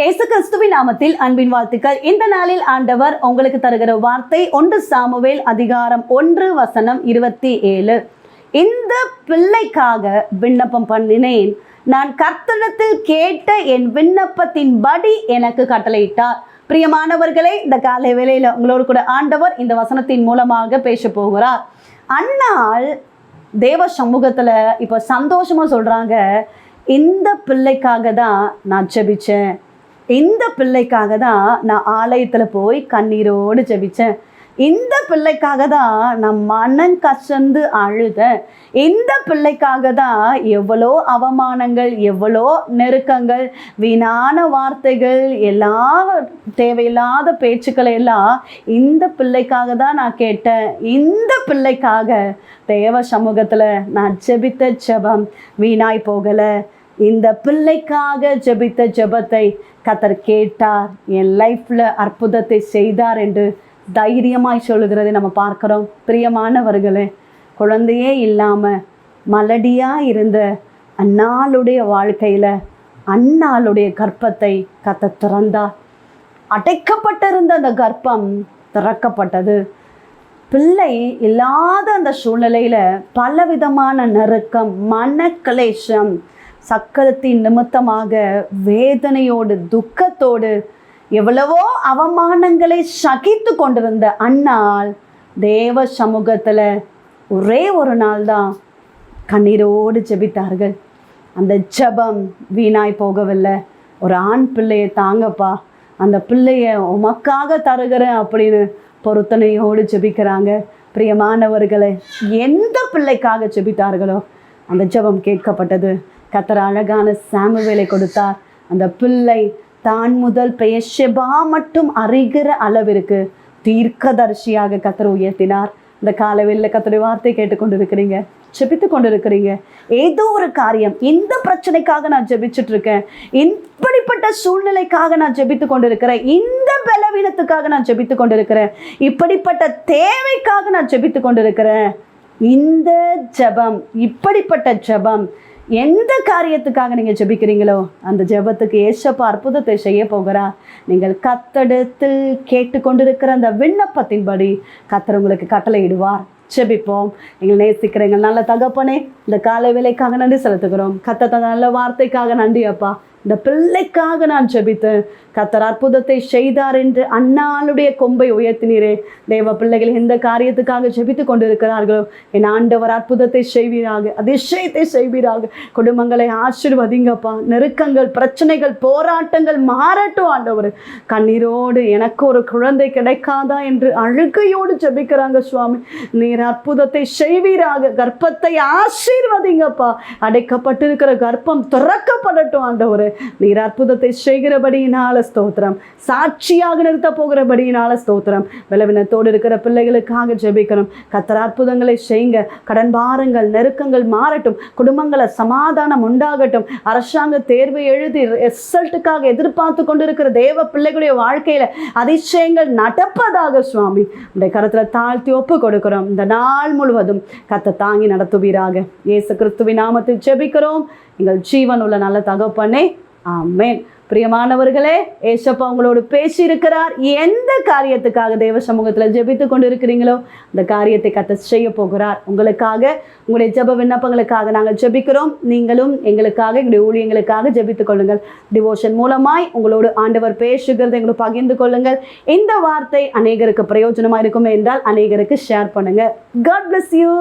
இயேசு கிறிஸ்துவின் நாமத்தில் அன்பின் வாழ்த்துக்கள். இந்த நாளில் ஆண்டவர் உங்களுக்கு தருகிற வார்த்தை ஒன்று சாமுவேல் அதிகாரம் ஒன்று வசனம் இருபத்தி ஏழு. இந்த பிள்ளைக்காக விண்ணப்பம் பண்ணினேன். நான் கர்த்தனத்தில் கேட்ட என் விண்ணப்பத்தின் படி எனக்கு கட்டளையிட்டார். பிரியமானவர்களே இந்த காலை வேளையில் உங்களோடு கூட ஆண்டவர் இந்த வசனத்தின் மூலமாக பேச போகிறார். அந்நாள் தேவ சமூகத்தில் இப்போ சந்தோஷமாக சொல்கிறாங்க இந்த பிள்ளைக்காக தான் நான் ஜெபிச்சேன். இந்த பிள்ளைக்காக தான் நான் ஆலயத்தில் போய் கண்ணீரோடு ஜெபித்தேன் இந்த பிள்ளைக்காக தான் நான் மனம் கசந்து அழுதேன். இந்த பிள்ளைக்காக தான் எவ்வளோ அவமானங்கள் எவ்வளோ நெருக்கங்கள் வீணான வார்த்தைகள் எல்லா தேவையில்லாத பேச்சுக்களை எல்லாம் இந்த பிள்ளைக்காக தான் நான் கேட்டேன். இந்த பிள்ளைக்காக தேவ சமூகத்தில் நான் ஜெபித்த ஜெபம் வீணாய் போகலை. இந்த பிள்ளைக்காக ஜெபித்த ஜெபத்தை கத்தர் கேட்டார். என் லைஃப்பில் அற்புதத்தை செய்தார் என்று தைரியமாய் சொல்லுகிறதை நம்ம பார்க்குறோம். பிரியமானவர்களே குழந்தையே இல்லாமல் மலடியாக இருந்த அண்ணாளுடைய வாழ்க்கையில் அண்ணாளுடைய கர்ப்பத்தை கத்த திறந்தார். அடைக்கப்பட்டிருந்த அந்த கர்ப்பம் திறக்கப்பட்டது. பிள்ளை இல்லாத அந்த சூழ்நிலையில் பலவிதமான நெருக்கம் மனக்லேஷம் சக்கரத்தின் நிமித்தமாக வேதனையோடு துக்கத்தோடு எவ்வளவோ அவமானங்களை சகித்து கொண்டிருந்த அண்ணால் தேவ சமூகத்தில் ஒரே ஒரு நாள் தான் கண்ணீரோடு ஜெபித்தார்கள். அந்த ஜெபம் வீணாய் போகவில்லை. ஒரு ஆண் பிள்ளையை தாங்கப்பா அந்த பிள்ளைய உமக்காக தருகிறேன் அப்படின்னு பொருத்தனையோடு ஜெபிக்கிறாங்க. பிரியமானவர்களை எந்த பிள்ளைக்காக ஜெபித்தார்களோ அந்த ஜெபம் கேட்கப்பட்டது. கத்தர் அழகான சாமுவேலை கொடுத்தார். அந்த பிள்ளை தான் முதல் பெயஷெபா மட்டும் அறிகிற அளவிற்கு தீர்க்கதரிசியாக கத்தர் உயர்த்தினார். இந்த காலவெளியில் கத்தருடைய வார்த்தை கேட்டுக்கொண்டு இருக்கிறீங்க ஜெபித்து கொண்டு இருக்கிறீங்க ஏதோ ஒரு காரியம் இந்த பிரச்சனைக்காக நான் ஜெபிச்சுட்டு இருக்கேன். இப்படிப்பட்ட சூழ்நிலைக்காக நான் ஜெபித்து கொண்டு இருக்கிறேன் இந்த பலவீனத்துக்காக நான் ஜெபித்து கொண்டு இருக்கிறேன் இப்படிப்பட்ட தேவைக்காக நான் ஜெபித்து கொண்டு இருக்கிறேன் இந்த ஜெபம் இப்படிப்பட்ட ஜெபம் எந்த காரியத்துக்காக நீங்கள் ஜெபிக்கிறீங்களோ அந்த ஜெபத்துக்கு ஏசப்பா அற்புதத்தை செய்ய போகிறா. நீங்கள் கத்தெடுத்தில் கேட்டுக்கொண்டிருக்கிற அந்த விண்ணப்பத்தின்படி கத்தர் உங்களுக்கு கட்டளையிடுவார். ஜெபிப்போம். எங்கள் நேசிக்கிற எங்கள் நல்ல தகப்பனே இந்த காலை வேலைக்காக நன்றி செலுத்துகிறோம். கத்த நல்ல வார்த்தைக்காக நன்றி அப்பா. இந்த பிள்ளைக்காக நான் ஜெபித்தேன் கத்தர் அற்புதத்தை செய்தார் என்று அண்ணாளுடைய கொம்பை உயர்த்தினீரே. தேவ பிள்ளைகள் எந்த காரியத்துக்காக ஜெபித்து கொண்டிருக்கிறார்களோ என் ஆண்டவர் அற்புதத்தை செய்வீராக அதிசயத்தை செய்வீராக. குடும்பங்களை ஆசிர்வதிங்கப்பா. நெருக்கங்கள் பிரச்சனைகள் போராட்டங்கள் மாறட்டும் ஆண்டவர். கண்ணீரோடு எனக்கு ஒரு குழந்தை கிடைக்காதா என்று அழுகையோடு ஜெபிக்கிறாங்க சுவாமி. நீர் அற்புதத்தை செய்வீராக கர்ப்பத்தை ஆசீர்வதிங்கப்பா. அடைக்கப்பட்டிருக்கிற கர்ப்பம் திறக்கப்படட்டும் ஆண்டவர். நீர் அற்புதத்தை செய்கிறபடியினால ஸ்தோத்திரம். சாட்சியாக நிறுத்த போகிறபடியினால ஸ்தோத்திரம். விளவினத்தோடு இருக்கிற பிள்ளைகளுக்காக ஜெபிக்கிறோம். கத்தர் அற்புதங்களை செய்யுங்க கடன் பாரங்கள் நெருக்கங்கள் மாறட்டும். குடும்பங்களை சமாதானம் உண்டாகட்டும். அரசாங்க தேர்வு எழுதி ரிசல்ட்டுக்காக எதிர்பார்த்து கொண்டிருக்கிற தேவ பிள்ளைகளுடைய வாழ்க்கையில அதிசயங்கள் நடப்பதாக சுவாமி. உடைய கருத்தில் தாழ்த்தி ஒப்பு கொடுக்கிறோம். இந்த நாள் முழுவதும் கத்தை தாங்கி நடத்துவீராக. இயேசு கிறிஸ்துவின் நாமத்தில் ஜெபிக்கிறோம். எங்கள் ஜீவன் உள்ள நல்ல தகப்பனே ஆமேன். பிரியமானவர்களே ஏசப்பா உங்களோடு பேசியிருக்கிறார். எந்த காரியத்துக்காக தேவ சமூகத்தில் ஜெபித்து கொண்டு இருக்கிறீங்களோ அந்த காரியத்தை கத்த செய்ய போகிறார். உங்களுக்காக உங்களுடைய ஜெப விண்ணப்பங்களுக்காக நாங்கள் ஜெபிக்கிறோம். நீங்களும் எங்களுக்காக எங்களுடைய ஊழியங்களுக்காக ஜெபித்து கொள்ளுங்கள். டிவோஷன் மூலமாய் உங்களோடு ஆண்டவர் பேசுகிறது எங்களுக்கு பகிர்ந்து கொள்ளுங்கள். இந்த வார்த்தை அநேகருக்கு பிரயோஜனமாக இருக்குமே என்றால் அநேகருக்கு ஷேர் பண்ணுங்கள் காட் பிளஸ் யூ